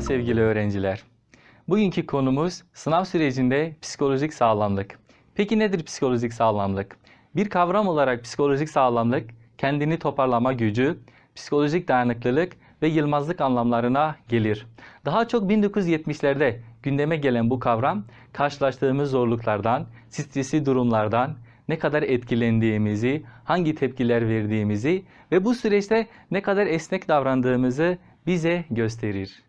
sevgili öğrenciler. Bugünkü konumuz sınav sürecinde psikolojik sağlamlık. Peki nedir psikolojik sağlamlık? Bir kavram olarak psikolojik sağlamlık, kendini toparlama gücü, psikolojik dayanıklılık ve yılmazlık anlamlarına gelir. Daha çok 1970'lerde gündeme gelen bu kavram, karşılaştığımız zorluklardan, stresli durumlardan, ne kadar etkilendiğimizi, hangi tepkiler verdiğimizi ve bu süreçte ne kadar esnek davrandığımızı bize gösterir.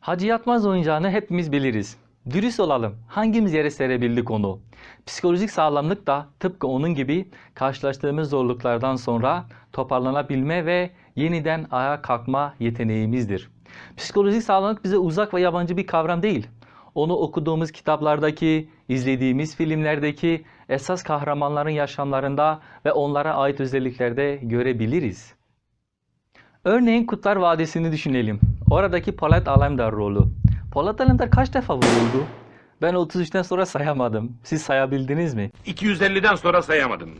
Hacı Yatmaz oyuncağını hepimiz biliriz. Dürüst olalım. Hangimiz yere serebildik onu? Psikolojik sağlamlık da tıpkı onun gibi karşılaştığımız zorluklardan sonra toparlanabilme ve yeniden ayağa kalkma yeteneğimizdir. Psikolojik sağlamlık bize uzak ve yabancı bir kavram değil. Onu okuduğumuz kitaplardaki, izlediğimiz filmlerdeki esas kahramanların yaşamlarında ve onlara ait özelliklerde görebiliriz. Örneğin Kutlar Vadisi'ni düşünelim. Oradaki Polat Alemdar rolü. Polat Alemdar kaç defa vuruldu? Ben 33'ten sonra sayamadım. Siz sayabildiniz mi? 250'den sonra sayamadım.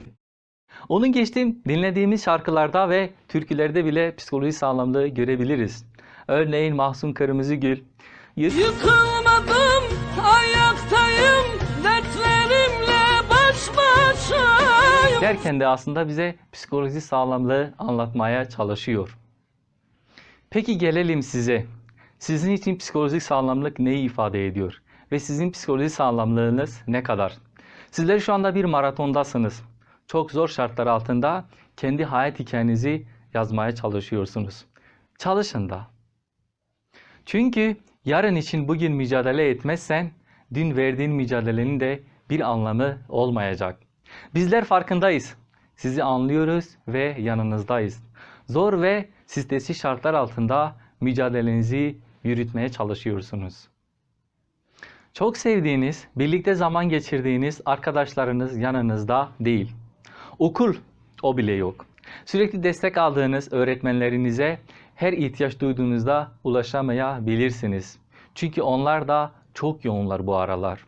Onun geçtiğim dinlediğimiz şarkılarda ve türkülerde bile psikoloji sağlamlığı görebiliriz. Örneğin Mahsun Kırmızıgül. Yık- Yıkılmadım, ayaktayım, dertlerimle baş başayım. derken de aslında bize psikoloji sağlamlığı anlatmaya çalışıyor. Peki gelelim size. Sizin için psikolojik sağlamlık neyi ifade ediyor? Ve sizin psikolojik sağlamlığınız ne kadar? Sizler şu anda bir maratondasınız. Çok zor şartlar altında kendi hayat hikayenizi yazmaya çalışıyorsunuz. Çalışın da. Çünkü yarın için bugün mücadele etmezsen dün verdiğin mücadelenin de bir anlamı olmayacak. Bizler farkındayız. Sizi anlıyoruz ve yanınızdayız. Zor ve stresli şartlar altında mücadelenizi yürütmeye çalışıyorsunuz. Çok sevdiğiniz, birlikte zaman geçirdiğiniz arkadaşlarınız yanınızda değil. Okul o bile yok. Sürekli destek aldığınız öğretmenlerinize her ihtiyaç duyduğunuzda ulaşamayabilirsiniz. Çünkü onlar da çok yoğunlar bu aralar.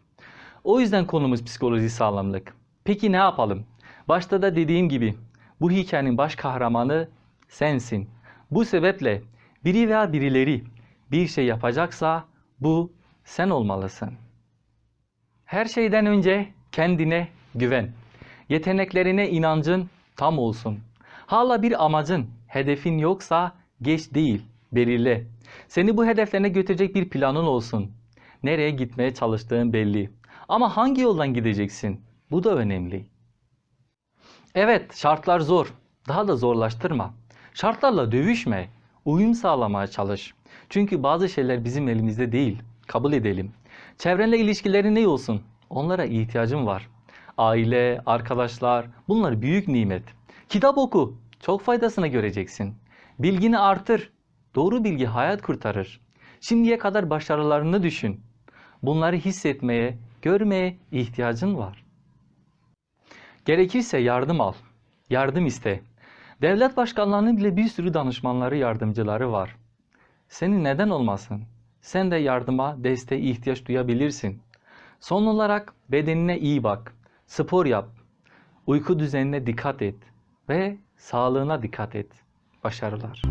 O yüzden konumuz psikoloji sağlamlık. Peki ne yapalım? Başta da dediğim gibi bu hikayenin baş kahramanı sensin. Bu sebeple biri veya birileri bir şey yapacaksa bu sen olmalısın. Her şeyden önce kendine güven. Yeteneklerine inancın tam olsun. Hala bir amacın, hedefin yoksa geç değil, belirle. Seni bu hedeflerine götürecek bir planın olsun. Nereye gitmeye çalıştığın belli. Ama hangi yoldan gideceksin? Bu da önemli. Evet, şartlar zor. Daha da zorlaştırma. Şartlarla dövüşme. Uyum sağlamaya çalış. Çünkü bazı şeyler bizim elimizde değil. Kabul edelim. Çevrenle ilişkilerin ne olsun? Onlara ihtiyacın var. Aile, arkadaşlar, bunlar büyük nimet. Kitap oku. Çok faydasını göreceksin. Bilgini artır. Doğru bilgi hayat kurtarır. Şimdiye kadar başarılarını düşün. Bunları hissetmeye, görmeye ihtiyacın var. Gerekirse yardım al. Yardım iste. Devlet başkanlarının bile bir sürü danışmanları, yardımcıları var. Senin neden olmasın? Sen de yardıma, desteğe ihtiyaç duyabilirsin. Son olarak bedenine iyi bak. Spor yap. Uyku düzenine dikkat et ve sağlığına dikkat et. Başarılar.